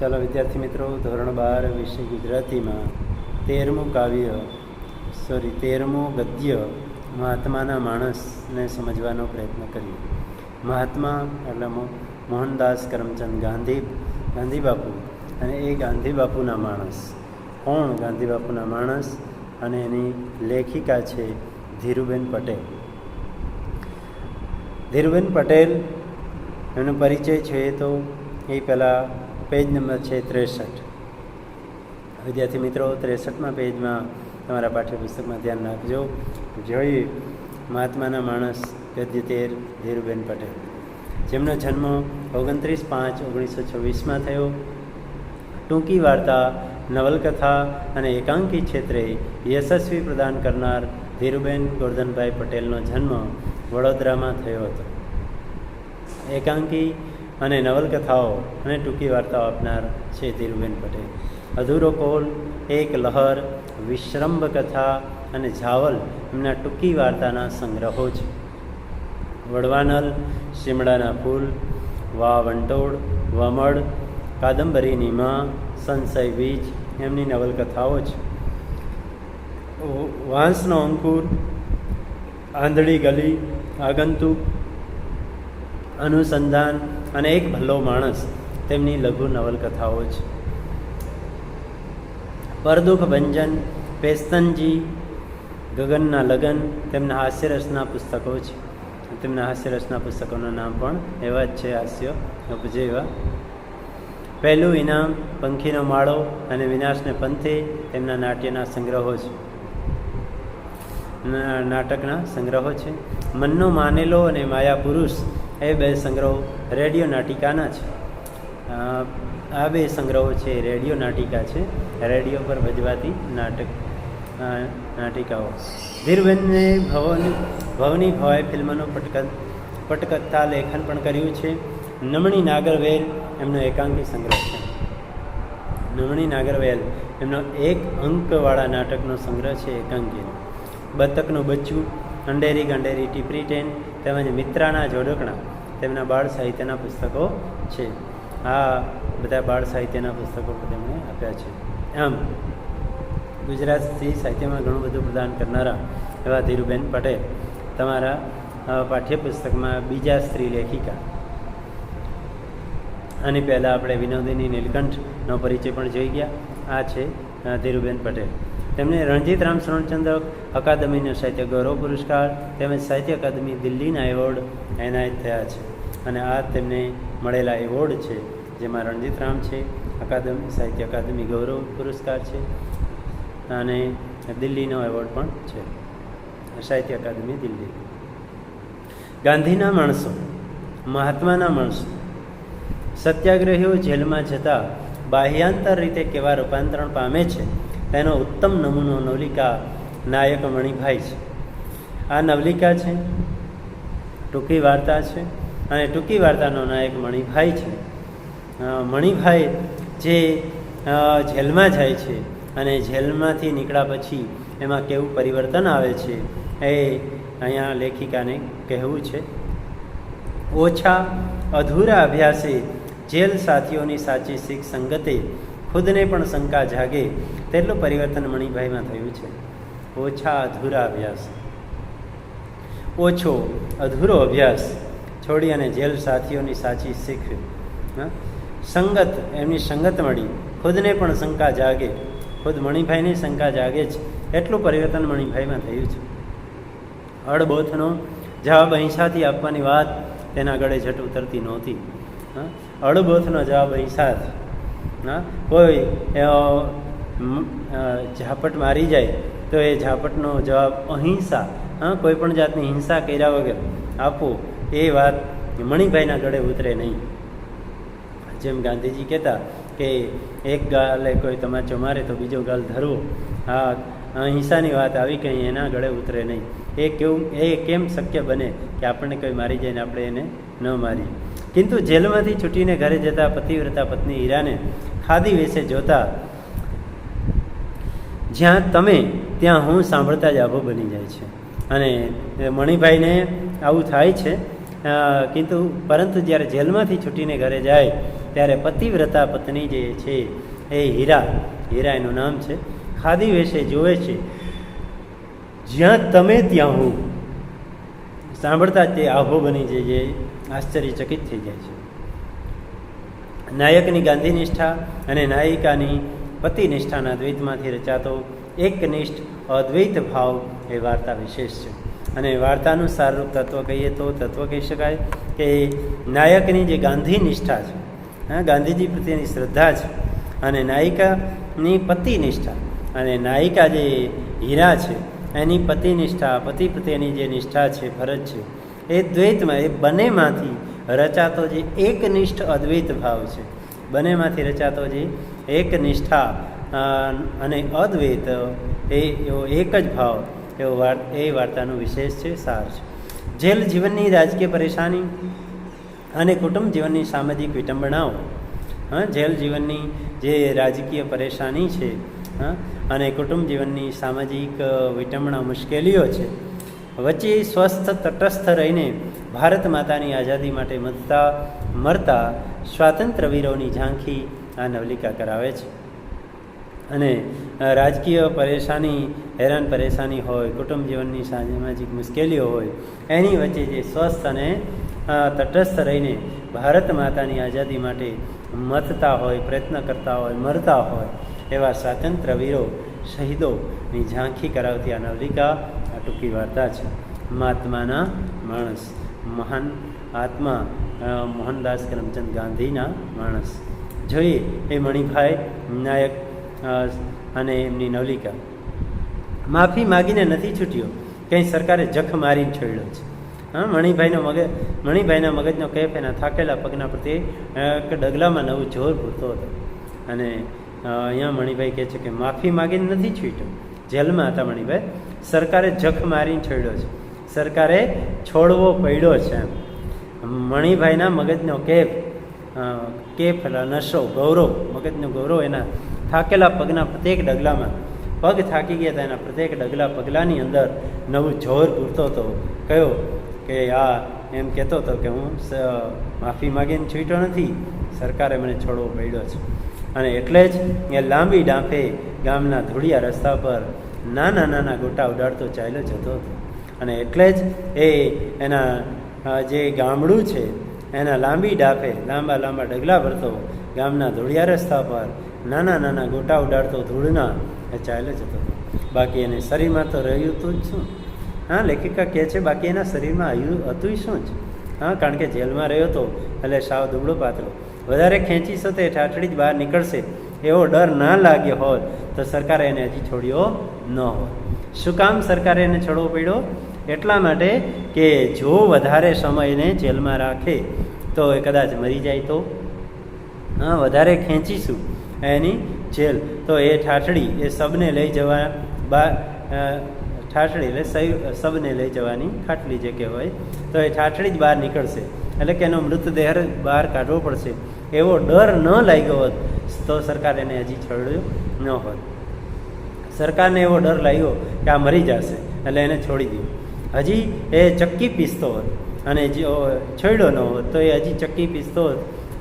ચાલો વિદ્યાર્થી મિત્રો, ધોરણ બાર વિષય ગુજરાતીમાં તેરમું કાવ્ય સોરી તેરમું ગદ્ય મહાત્માના માણસને સમજવાનો પ્રયત્ન કરીએ. મહાત્મા એટલે મોહનદાસ કરમચંદ ગાંધી ગાંધી બાપુ. અને એ ગાંધી બાપુના માણસ. કોણ ગાંધી બાપુના માણસ? અને એની લેખિકા છે ધીરુબેન પટેલ. ધીરુબેન પટેલ, એનો પરિચય છે તો એ પહેલાં પેજ નંબર છે ત્રેસઠ. વિદ્યાર્થી મિત્રો, ત્રેસઠમાં પેજમાં તમારા પાઠ્યપુસ્તકમાં ધ્યાન રાખજો. જોઈએ મહાત્માના માણસ ગદ્ય તેર ધીરુબેન પટેલ. જેમનો જન્મ ઓગણત્રીસ પાંચ ઓગણીસો છવ્વીસમાં થયો. ટૂંકી વાર્તા, નવલકથા અને એકાંકી ક્ષેત્રે યશસ્વી પ્રદાન કરનાર ધીરુબેન ગોરધનભાઈ પટેલનો જન્મ વડોદરામાં થયો હતો. એકાંકી અને નવલકથાઓ અને ટૂંકી વાર્તાઓ આપનાર છે ધીરુબેન પટેલ. અધૂરો કોલ, એક લહર, વિશ્રંભ કથા અને ઝાવલ એમના ટૂંકી વાર્તાના સંગ્રહો છે વડવાનલ શિમડાના ફૂલ વા વંટોળ વમળ કાદંબરીની માં સંશય બીજ એમની નવલકથાઓ છે વાંસનો અંકુર, આંધળી ગલી, આગંતુક અનુસંધાન અને એક ભલ્લો માણસ તેમની લઘુ નવલકથાઓ છે. પરદુખ ભંજન, પેસ્તનજી, ગગનના લગન તેમના હાસ્યરસના પુસ્તકો છે. તેમના હાસ્યરસના પુસ્તકોના નામ પણ એવા જ છે હાસ્ય એવા પહેલું ઇનામ, પંખીનો માળો અને વિનાશને પંથે તેમના નાટ્યના સંગ્રહો છે. નાટકના સંગ્રહો છે. મનનો માનેલો અને માયા પુરુષ એ બે સંગ્રહો રેડિયો નાટિકાના છે. આ બે સંગ્રહો છે રેડિયો નાટિકા છે. રેડિયો પર ભજવાતી નાટક નાટિકાઓ. ધીરબેનને ભવની ભવની ભવાઈ ફિલ્મનું પટક પટકથા લેખન પણ કર્યું છે. નમણી નાગરવેલ એમનો એકાંકી સંગ્રહ છે. નમણી નાગરવેલ એમનો એક અંકવાળા નાટકનો સંગ્રહ છે એકાંકીનો. બતકનું બચ્ચું અંડેરી ગંડેરી, ટીપરી ટેન તેમજ મિત્રાના જોડકણા તેમના બાળ સાહિત્યના પુસ્તકો છે. આ બધા બાળ સાહિત્યના પુસ્તકો તેમણે આપ્યા છે. આમ ગુજરાતી સાહિત્યમાં ઘણું બધું પ્રદાન કરનારા એવા ધીરુબેન પટેલ તમારા પાઠ્યપુસ્તકમાં બીજા સ્ત્રી લેખિકા. આની પહેલાં આપણે વિનોદિની નીલકંઠનો પરિચય પણ જોઈ ગયા. આ છે ધીરુબેન પટેલ. તેમને રણજીત રામ શરણચંદ્રક અકાદમીનો સાહિત્ય ગૌરવ પુરસ્કાર તેમજ સાહિત્ય અકાદમી દિલ્હીના એવોર્ડ એનાયત થયા છે. અને આ તેમને મળેલા એવોર્ડ છે, જેમાં રણજીત રામ છે, અકાદમી, સાહિત્ય અકાદમી ગૌરવ પુરસ્કાર છે, અને દિલ્હીનો એવોર્ડ પણ છે. સાહિત્ય અકાદમી દિલ્હી. ગાંધીના માણસો, મહાત્માના માણસો, સત્યાગ્રહીઓ જેલમાં જતા બાહ્યાંતર રીતે કેવા રૂપાંતરણ પામે છે તેનો ઉત્તમ નમૂનો નવલિકા નાયક મણિભાઈ છે. આ નવલિકા છે, ટૂંકી વાર્તા છે અને ટૂંકી વાર્તાનો નાયક મણિભાઈ છે. મણિભાઈ જે જેલમાં જાય છે અને જેલમાંથી નીકળ્યા પછી એમાં કેવું પરિવર્તન આવે છે એ અહીંયા લેખિકાને કહેવું છે. ઓછા અધૂરા અભ્યાસે જેલ સાથીઓની સાચી શીખ સંગતે ખુદને પણ શંકા જાગે તેટલું પરિવર્તન મણિભાઈમાં થયું છે. ઓછા અધૂરા અભ્યાસ. ઓછો અધૂરો અભ્યાસ છોડી અને જેલ સાથીઓની સાચી શીખ? સંગત, એમની સંગત મળી. ખુદને પણ શંકા જાગે. ખુદ મણિભાઈની શંકા જાગે છે એટલું પરિવર્તન મણિભાઈમાં થયું છે. અડબોથનો જવાબ અહિંસાથી આપવાની વાત તેના ગળે ઝટ ઉતરતી નહોતી? અડબોથનો જવાબ અહિંસાથી હા? કોઈ ઝાપટ મારી જાય તો એ ઝાપટનો જવાબ અહિંસા, હા? કોઈ પણ જાતની હિંસા કર્યા વગર આપવું એ વાત મણિભાઈના ગળે ઉતરે નહીં. જેમ ગાંધીજી કહેતા કે એક ગાલે કોઈ તમાચો મારે તો બીજો ગાલ ધરવો. હા અહિંસાની વાત આવી કંઈ એના ગળે ઉતરે નહીં. એ કેવું, એ કેમ શક્ય બને કે આપણને કોઈ મારી જાય ને આપણે એને ન મારીએ? કિંતુ જેલમાંથી છૂટીને ઘરે જતા પતિવ્રતા પત્ની હીરાને ખાદી વેશે જોતા, જ્યાં તમે, ત્યાં હું સાંભળતા જ આભો બની જાય છે. અને મણિભાઈને આવું થાય છે. કિંતુ, પરંતુ જ્યારે જેલમાંથી છૂટીને ઘરે જાય, ત્યારે પતિવ્રતા પત્ની જે છે, એ હીરા. હીરા એનું નામ છે. ખાદી વેશે જોવે છે. જ્યાં તમે, ત્યાં હું સાંભળતા જ તે આભો બની જાય જે આશ્ચર્યચકિત થઈ જાય છે. નાયકની ગાંધી નિષ્ઠા અને નાયિકાની પતિ નિષ્ઠાના દ્વૈતમાંથી રચાતો એકનિષ્ઠ અદ્વૈત ભાવ એ વાર્તા વિશેષ છે. અને વાર્તાનું સારરૂપ તત્વ કહીએ તો તત્વ કહી શકાય કે નાયકની જે ગાંધી નિષ્ઠા છે, હા, ગાંધીજી પ્રત્યેની શ્રદ્ધા છે અને નાયિકાની પતિ નિષ્ઠા અને નાયિકા જે હીરા છે એની પતિ નિષ્ઠા પતિ પ્રત્યેની જે નિષ્ઠા છે, ફરજ છે, એ દ્વૈતમાં, એ બંનેમાંથી રચાતો જે એકનિષ્ઠ અદ્વૈત ભાવ છે, બંનેમાંથી રચાતો જે એકનિષ્ઠા નિષ્ઠા અને અદ્વૈત, એ એવો એક જ ભાવ, એવો એ વાર્તાનો વિશેષ છે, સાર છે. જેલ જીવનની રાજકીય પરેશાની અને કુટુંબ જીવનની સામાજિક વિટંબણાઓ, હા, જેલ જીવનની જે રાજકીય પરેશાની છે હા? અને કુટુંબ જીવનની સામાજિક વિટમણા મુશ્કેલીઓ છે. વચ્ચે સ્વસ્થ, તટસ્થ રહીને ભારત માતાની આઝાદી માટે મતતા મરતા સ્વાતંત્ર્ય વીરોની ઝાંખી આ નવલિકા કરાવે છે. અને રાજકીય પરેશાની, હેરાન પરેશાની હોય, કુટુંબ જીવનની સામાજિક મુશ્કેલીઓ હોય, એની વચ્ચે જે સ્વસ્થ અને તટસ્થ રહીને ભારત માતાની આઝાદી માટે મથતા હોય, પ્રયત્ન કરતા હોય, મરતા હોય એવા સ્વાતંત્ર્ય વીરો શહીદોની ઝાંખી કરાવતી આ નવલિકા, આ ટૂંકી વાર્તા છે. મહાત્માના માણસ, મહાન આત્મા મોહનદાસ કરમચંદ ગાંધીના માણસ. જોઈએ એ મણિભાઈ નાયક અને એમની નવલિકા. માફી માગીને નથી છૂટ્યો. કંઈ સરકારે જખ મારીને છોડ્યો છે. હા, મણિભાઈનો મગજ, મણિભાઈના મગજનો કેફ એના થાકેલા પગના પ્રત્યે ડગલામાં નવું જોર પૂરતો હતો. અને અહીંયા મણિભાઈ કહે છે કે માફી માગીને નથી છૂટ્યો. જેલમાં હતા મણિભાઈ. સરકારે જખ મારીને છોડ્યો છે. સરકારે છોડવો પડ્યો છે એમ. મણિભાઈના મગજનો કેફ કેફ નશો, ગૌરવ, મગજનો ગૌરવ એના થાકેલા પગના પ્રત્યેક ડગલામાં. પગ થાકી ગયા હતા એના પ્રત્યેક ડગલા પગલાની અંદર નવું જોર પૂરતો હતો. કયો કે આ એમ કહેતો હતો કે હું માફી માગીને છૂટ્યો નથી. સરકારે મને છોડવો પડ્યો છે. અને એટલે જ એ લાંબી ડાંફે ગામના ધૂળિયા રસ્તા પર નાના નાના ગોટા ઉડાડતો ચાલ્યો જતો હતો. અને એટલે જ એ એના જે ગામડું છે, એના લાંબી ડાફે લાંબા લાંબા ડગલા ભરતો ગામના ધૂળિયા રસ્તા પર નાના નાના ગોટા ઉડાડતો ધૂળના એ ચાલ્યો જતો હતો. બાકી એને શરીરમાં તો રહ્યું હતું જ શું? હા, લેખિકા કહે છે, બાકી એના શરીરમાં આવ્યું હતું શું જ? હા, કારણ કે જેલમાં રહ્યો હતો એટલે સાવ દુબળો પાતળો. વધારે ખેંચીશો તો એ ઠાઠડી જ બહાર નીકળશે. એવો ડર ના લાગ્યો હોત તો સરકારે એને હજી છોડ્યો ન હોત. શું કામ સરકારે એને છોડવો પડ્યો? એટલા માટે કે જો વધારે સમયને જેલમાં રાખે, તો એ કદાચ મરી જાય તો? હા, વધારે ખેંચીશું એની જેલ. તો એ ઠાઠડી એ સબને લઈ જવા બા ઠાઠડી એટલે સબને લઈ જવાની ખાટલી જે કહેવાય, તો એ ઠાઠડી જ બહાર નીકળશે. એટલે કે એનો મૃતદેહ બહાર કાઢવો પડશે. એવો ડર ન લાગ્યો હોત, તો સરકાર એને હજી છોડ્યો ન હોત. સરકારને એવો ડર લાગ્યો કે આ મરી જશે, એટલે એને છોડી દીધું. હજી એ ચક્કી પીસતો હોત અને જો છોડ્યો ન હોત, તો એ હજી ચક્કી પીસતો હોત,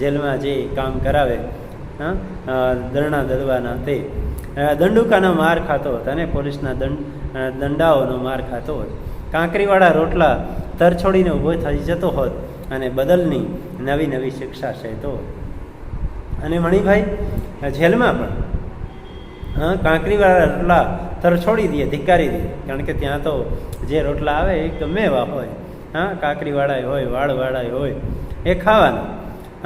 જેલમાં જે કામ કરાવે દરણા દળવાના તે દંડુકાનો માર ખાતો હતો અને પોલીસના દંડ દંડાઓનો માર ખાતો હોત. કાંકરીવાળા રોટલા તર છોડીને ઊભો થઈ જતો હોત અને બદલની નવી નવી શિક્ષા છે તો. અને મણિભાઈ જેલમાં પણ, હા, કાંકરીવાળા રોટલા તર છોડી દે, ધિક્કારી દે. કારણ કે ત્યાં તો જે રોટલા આવે એ ગમે એવા હોય. હા કાંકરીવાળાએ હોય વાળવાળા હોય, એ ખાવાના.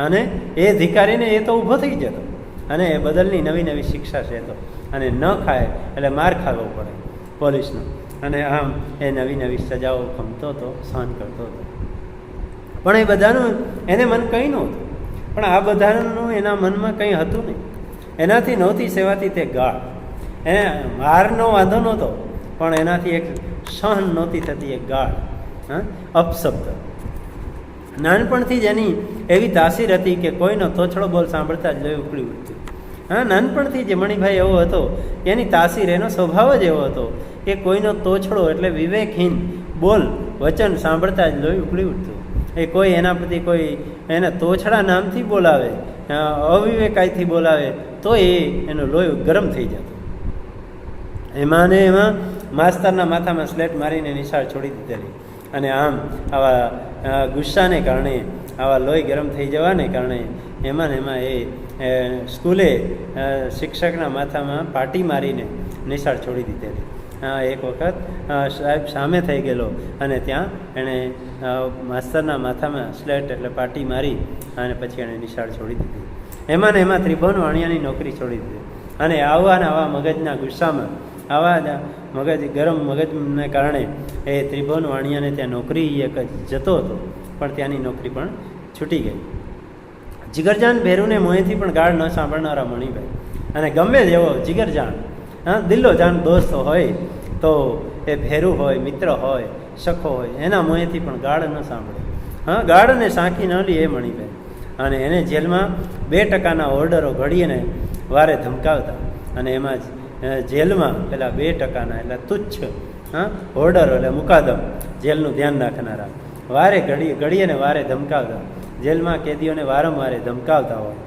અને એ ધિકારીને એ તો ઊભો થઈ જતો. અને એ બદલની નવી નવી શિક્ષા છે તો. અને ન ખાય એટલે માર ખાવો પડે પોલીસનો. અને આમ એ નવી નવી સજાઓ ખમતો હતો સહન કરતો હતો પણ એ બધાનું એને મન કંઈ નહોતું. પણ આ બધાનું એના મનમાં કંઈ હતું નહીં. એનાથી નહોતી સેવાતી તે ગાળ. એને મારનો વાંધો નહોતો, પણ એનાથી એક સહન નહોતી થતી એક ગાળ. હા? અપશબ્દ. નાનપણથી જ એની એવી તાસીર હતી કે કોઈનો તોછડો બોલ સાંભળતા જ લોહી ઉકળી ઉઠતું. હા? નાનપણથી જ મણિભાઈ એવો હતો એની તાસીર એનો સ્વભાવ જ એવો હતો કે કોઈનો તોછડો એટલે વિવેકહીન બોલ, વચન સાંભળતા જ લોહી ઉકળી ઉઠતું. એ કોઈ એના પ્રતિ કોઈ એને તોછડા નામથી બોલાવે અવિવેકાયથી બોલાવે, તો એ એનો લોહી ગરમ થઈ જતો. એમાં ને એમાં માસ્તરના માથામાં સ્લેટ મારીને નિશાળ છોડી દીધેલી. અને આમ આવા ગુસ્સાને કારણે, આવા લોહી ગરમ થઈ જવાને કારણે એમાં ને એમાં એ સ્કૂલે શિક્ષકના માથામાં પાટી મારીને નિશાળ છોડી દીધેલી. એક વખત સાહેબ સામે થઈ ગયેલો અને ત્યાં એણે માસ્તરના માથામાં સ્લેટ એટલે પાટી મારી અને પછી એણે નિશાળ છોડી દીધી. એમાં ને એમાં ત્રિભુવન વાણિયાની નોકરી છોડી દીધી. અને આવા ને આવા મગજના ગુસ્સામાં, આવા મગજ, ગરમ મગજને કારણે એ ત્રિભુવન વાણિયાને ત્યાં નોકરી એક જતો હતો, પણ ત્યાંની નોકરી પણ છૂટી ગઈ. જીગરજાન ભેરુને મોંએથી પણ ગાળ ન સાંભળનારા મણિભાઈ. અને ગમે તેવો જીગરજાન હા, દિલ્લો જાન દોસ્ત હોય, તો એ ભેરું હોય, મિત્ર હોય, સખો હોય, એના મોંએથી પણ ગાળ ન સાંભળે. હા, ગાળને સાંકી ન લે એ મણીભાઈ અને એને જેલમાં બે ટકાના ઓર્ડરો ઘડીને વારે ધમકાવતા. અને એમાં જ જેલમાં પેલા બે ટકાના એટલે તુચ્છ, હા, ઓર્ડરો એટલે મુકાદમ જેલનું ધ્યાન રાખનારા. વારે ઘડી, ઘડીએને વારે ધમકાવતા. જેલમાં કેદીઓને વારંવારે ધમકાવતા હોય.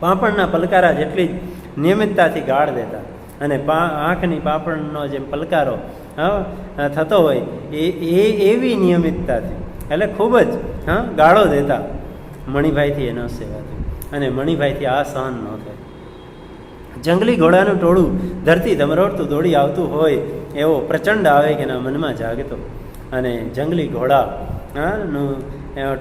પાપણના પલકારા જેટલી જ નિયમિતતાથી ગાળ દેતા. અને પા, આંખની પાપણનો જેમ પલકારો થતો હોય, એ એ એવી નિયમિતતાથી, એટલે ખૂબ જ, હા, ગાળો દેતા. મણિભાઈથી એ ન સેવાતું અને મણિભાઈથી આ સહન ન થાય. જંગલી ઘોડાનું ટોળું ધરતી ધમરોડતું દોડી આવતું હોય, એવો પ્રચંડ આવે કે એના મનમાં જાગતો. અને જંગલી ઘોડા નું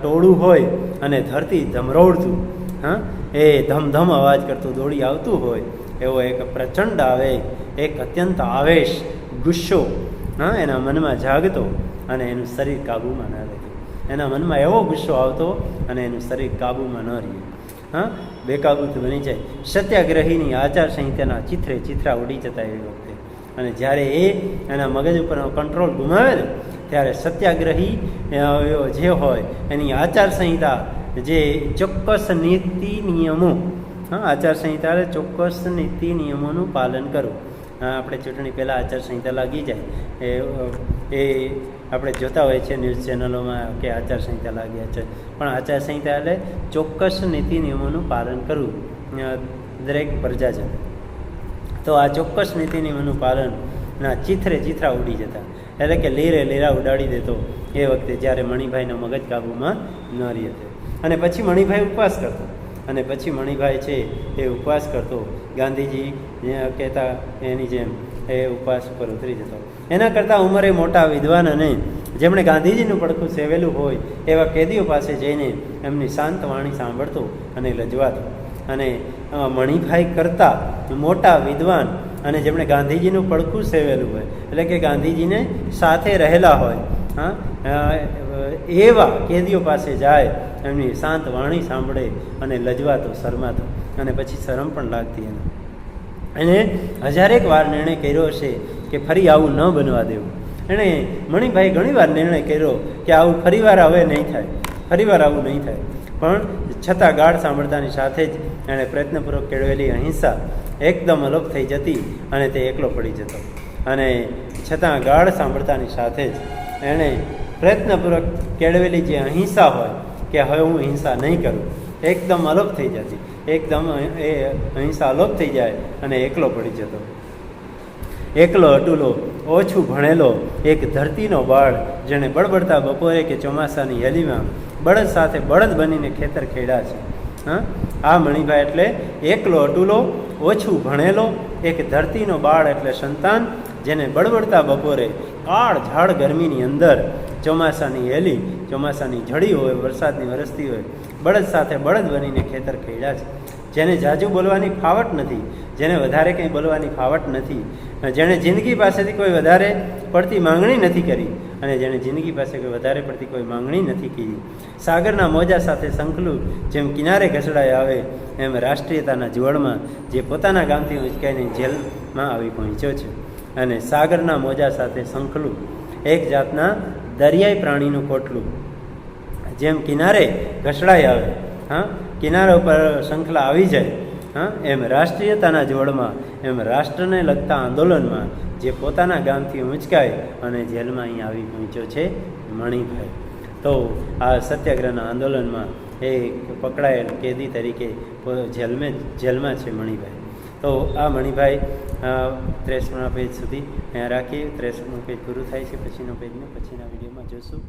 ટોળું હોય અને ધરતી ધમરોડતું હા? એ ધમધમ અવાજ કરતું દોડી આવતું હોય, એવો એક પ્રચંડ આવે, એક અત્યંત આવેશ ગુસ્સો, હા, એના મનમાં જાગતો અને એનું શરીર કાબૂમાં ન રહેતું એના મનમાં એવો ગુસ્સો આવતો અને એનું શરીર કાબૂમાં ન રહ્યું હા? બેકાબૂત બની જાય. સત્યાગ્રહીની આચાર સંહિતાના ચિત્રે ચિત્રા ઉડી જતા એવી વખતે. અને જ્યારે એ એના મગજ ઉપરનો કંટ્રોલ ગુમાવે ને, ત્યારે સત્યાગ્રહી જે હોય, એની આચાર સંહિતા જે ચોક્કસ નીતિ નિયમો, હા આચારસંહિતા ચોક્કસ નીતિ નિયમોનું પાલન કરવું. આપણે ચૂંટણી પહેલાં આચારસંહિતા લાગી જાય. એ એ આપણે જોતા હોઈએ છીએ ન્યૂઝ ચેનલોમાં કે આચાર સંહિતા લાગ્યા છે. પણ આચારસંહિતા એટલે ચોક્કસ નીતિ નિયમોનું પાલન કરવું દરેક પ્રજાજન. તો આ ચોક્કસ નીતિ નિયમોનું પાલન, ના, ચિથરે ચિથરા ઉડી જતા. એટલે કે લીરે લીરા ઉડાડી દેતો એ વખતે જ્યારે મણિભાઈનો મગજ કાબૂમાં ન રહી. હતો અને પછી મણિભાઈ ઉપવાસ કરતો. અને પછી મણિભાઈ છે એ ઉપવાસ કરતો. ગાંધીજી કહેતા એની જેમ એ ઉપવાસ ઉપર ઉતરી જતો. એના કરતાં ઉંમરે મોટા વિદ્વાન અને જેમણે ગાંધીજીનું પડખું સેવેલું હોય એવા કેદીઓ પાસે જઈને એમની શાંત વાણી સાંભળતો અને લજવાતો. અને મણિભાઈ કરતાં મોટા વિદ્વાન અને જેમણે ગાંધીજીનું પડખું સેવેલું હોય. એટલે કે ગાંધીજીને સાથે રહેલા હોય. હા એવા કેદીઓ પાસે જાય, એમની શાંત વાણી સાંભળે અને લજવાતો શરમાતો અને પછી શરમ પણ લાગતી એને. એણે હજારેક વાર નિર્ણય કર્યો હશે કે ફરી આવું ન બનવા દેવું. એણે મણિભાઈ ઘણીવાર નિર્ણય કર્યો કે આવું ફરીવાર હવે નહીં થાય. ફરીવાર આવું નહીં થાય. પણ છતાં ગાઢ સાંભળતાની સાથે જ એણે પ્રયત્નપૂર્વક કેળવેલી અહિંસા એકદમ અલોપ થઈ જતી અને તે એકલો પડી જતો. અને છતાં ગાઢ સાંભળતાની સાથે જ એણે પ્રયત્નપૂર્વક કેળવેલી જે અહિંસા હોય કે હવે હું હિંસા નહીં કરું, એકદમ અલોપ થઈ જતી. એકદમ એ અહિંસા અલોપ થઈ જાય અને એકલો પડી જતો. એકલો અટુલો, ઓછું ભણેલો, એક ધરતીનો બાળ, જેણે બળબડતા બપોરે કે ચોમાસાની હેલીમાં બળદ સાથે બળદ બનીને ખેતર ખેડ્યા છે. હા? આ મણિભાઈ એટલે એકલો અટુલો, ઓછું ભણેલો, એક ધરતીનો બાળ એટલે સંતાન, જેને બળબડતા બપોરે કાળ ઝાડ ગરમીની અંદર ચોમાસાની હેલી, ચોમાસાની ઝડી હોય, વરસાદની વરસતી હોય, બળદ સાથે બળદ બનીને ખેતર ખેડ્યા છે. જેને જાજુ બોલવાની ફાવટ નથી, જેને વધારે કંઈ બોલવાની ફાવટ નથી, જેણે જિંદગી પાસેથી કોઈ વધારે પડતી માંગણી નથી કરી અને જેણે જિંદગી પાસે કોઈ વધારે પડતી કોઈ માંગણી નથી કરી. સાગરના મોજા સાથે સંકલું, જેમ કિનારે ઘસડાય આવે, એમ રાષ્ટ્રીયતાના જુવાળમાં, જે પોતાના ગામથી ઉંચકાઈને જેલમાં આવી પહોંચ્યો છે. અને સાગરના મોજા સાથે સંકલું, એક જાતના દરિયાઈ પ્રાણીનું કોટલું. જેમ કિનારે ઘસડાઈ આવે, હા, કિનારા ઉપર શંખલા આવી જાય, હા, એમ રાષ્ટ્રીયતાના જોડમાં, એમ રાષ્ટ્રને લગતા આંદોલનમાં જે પોતાના ગામથી ઉંચકાય અને જેલમાં અહીં આવી પહોંચ્યો છે મણિભાઈ. તો આ સત્યાગ્રહના આંદોલનમાં એ પકડાયેલ કેદી તરીકે જેલમાં જેલમાં છે મણિભાઈ. તો આ મણિભાઈ ત્રેસમા પેજ સુધી અહીંયા રાખીએ. ત્રેસમું પેજ પૂરું થાય છે. પછીનો પેજને પછીના વિડીયોમાં જોશું.